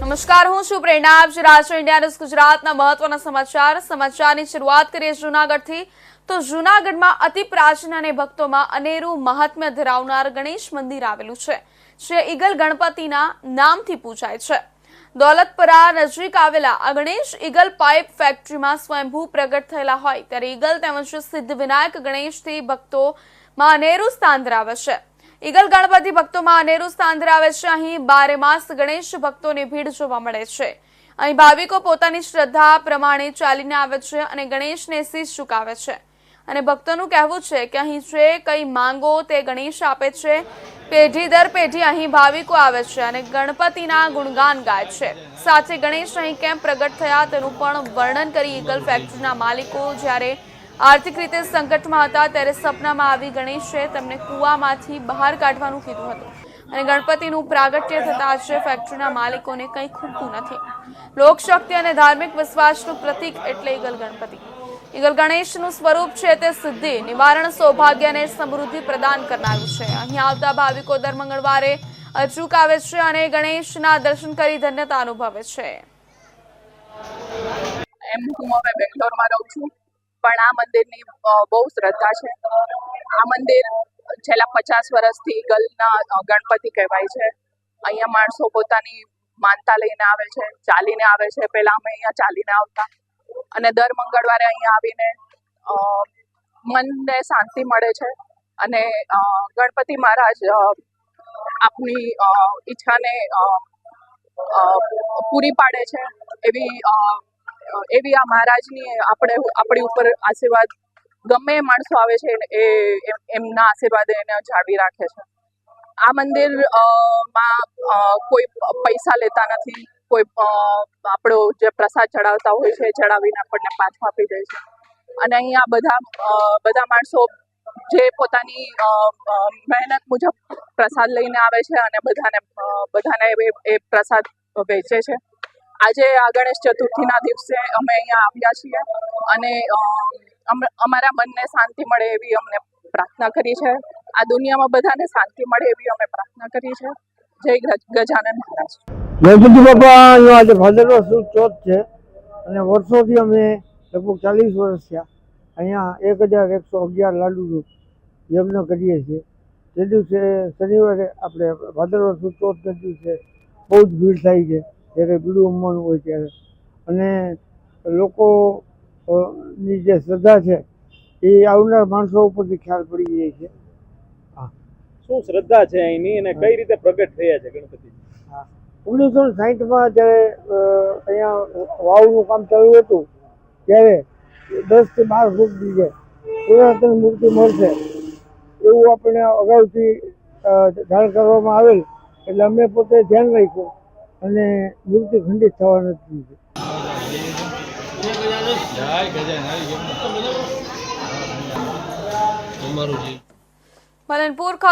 નમસ્કાર, હું છું પ્રેરણા. આપ રાષ્ટ્ર ઇન્ડિયા ન્યૂઝ ગુજરાતના મહત્વના સમાચાર. સમાચારની શરૂઆત કરીએ જૂનાગઢથી. તો જૂનાગઢમાં અતિ પ્રાચીન અને ભક્તોમાં અનેરું મહાત્મ્ય ધરાવનાર ગણેશ મંદિર આવેલું છે. જે ઈગલ ગણપતિના નામથી પૂજાય છે. દોલતપરા નજીક આવેલા આ ગણેશ ઈગલ પાઇપ ફેક્ટરીમાં સ્વયંભૂ પ્રગટ થયેલા હોય. ત્યારે ઈગલ તેમજ સિદ્ધ વિનાયક ગણેશથી ભક્તોમાં અનેરું સ્થાન ધરાવે છે. ઈગલ ગણપતિ ભક્તોમાં અનેરું સ્થાન ધરાવે છે. અહીં બારે માસ ગણેશ ભક્તોની ભીડ જોવા મળે છે. અહીં ભાવિકો પોતાની શ્રદ્ધા પ્રમાણે ચાલીને આવે છે અને ગણેશને શીશ ચુકાવે છે. અને ભક્તોનું કહેવું છે કે અહીં જે કંઈ માંગો તે ગણેશ આપે છે. પેઢી દર પેઢી અહીં ભાવિકો આવે છે અને ગણપતિના ગુણગાન ગાય છે. સાથે ગણેશ અહીં કેમ પ્રગટ થયા તેનું પણ વર્ણન કરી ઈગલ ફેક્ટરીના માલિકો જ્યારે આર્થિક રીતે સંકટમાં હતા ત્યારે સપનામાં આવી ગણેશે તેમને કૂવામાંથી બહાર કાઢવાનું કીધું હતું. અને ગણપતિનું પ્રાગટ્ય થતા આજે ફેક્ટરીના માલિકોને કંઈ ખૂટતું નથી. લોકશક્તિ અને ધાર્મિક વિશ્વાસનું પ્રતીક એટલે ઈગલ ગણપતિ. ઈગલ ગણેશનું સ્વરૂપ છે તે સિદ્ધિ, નિવારણ, સૌભાગ્ય અને સમૃદ્ધિ પ્રદાન કરનારું છે. અહીં આવતા ભાવિકો દર મંગળવારે અચૂક આવે છે અને ગણેશના દર્શન કરી ધન્યતા અનુભવે છે. એમ હું હવે બેંગ્લોરમાં રહું છું. પણ આ મંદિરની બહુ શ્રદ્ધા છે. આ મંદિર છેલ્લા પચાસ વર્ષથી ગલના ગણપતિ કહેવાય છે. અહીંયા માણસો પોતાની માનતા લઈને આવે છે, ચાલીને આવે છે. પહેલા અમે અહીંયા ચાલીને આવતા. અને દર મંગળવારે અહીંયા આવીને મનને શાંતિ મળે છે. અને ગણપતિ મહારાજ આપની ઈચ્છાને પૂરી પાડે છે એવી એવી આ મહારાજની આપણે આપણી ઉપર આશીર્વાદ ગમે એ માણસો આવે છે એ, એમ- એમના આશીર્વાદ એને જાળવી રાખે છે. આ મંદિરમાં કોઈ પૈસા લેતા નથી. કોઈ આપણો જે પ્રસાદ ચડાવતા હોય છે ચડાવીને આપણને પાછો આપી દે છે. અને અહીંયા બધા બધા માણસો જે પોતાની મહેનત મુજબ પ્રસાદ લઈને આવે છે અને બધાને બધાને એ પ્રસાદ વેચે છે. આજે આ ગણેશ ચતુર્થીના દિવસે અમે અહીંયા આવ્યા છીએ અને અમ- અમારા મનને શાંતિ મળે એવી અમને પ્રાર્થના કરી છે. આ દુનિયામાં બધાને શાંતિ મળે એવી અમે પ્રાર્થના કરી છે. જય ગજ- ગજાનન મહારાજ. ગણપતિ બાપાનો આજે ભાદરવો સુદ ચોથ છે અને વર્ષોથી અમે લગભગ ચાલીસ વર્ષ થયા. અહીંયા એક હજાર એકસો અગિયાર લાડુનું યજ્ઞ કરીએ છીએ. તે દિવસે શનિવારે આપણે ભાદરવો સુદ ચોથના દિવસે બહુ જ ભીડ થાય છે. જ્યારે બીડું ઉમવાનું હોય ત્યારે. અને લોકો ની જે શ્રદ્ધા છે એ આવનાર માણસો ઉપરથી ખ્યાલ પડી જાય છે. શું શ્રદ્ધા છે અહીંની અને કઈ રીતે પ્રગટ થયા છે ગણપતિ ઓગણીસો સાહીઠમાં જ્યારે અહીંયા વાવનું કામ ચાલુ હતું ત્યારે દસથી બાર ફૂટ જે પુરાતન મૂર્તિ મળશે. એવું આપણે અગાઉથી જાણ કરવામાં આવેલ. એટલે અમે પોતે ધ્યાન રાખ્યું. અને મૂર્તિ ખંડિત થવા નથી દીધી મલનપુર ખાતે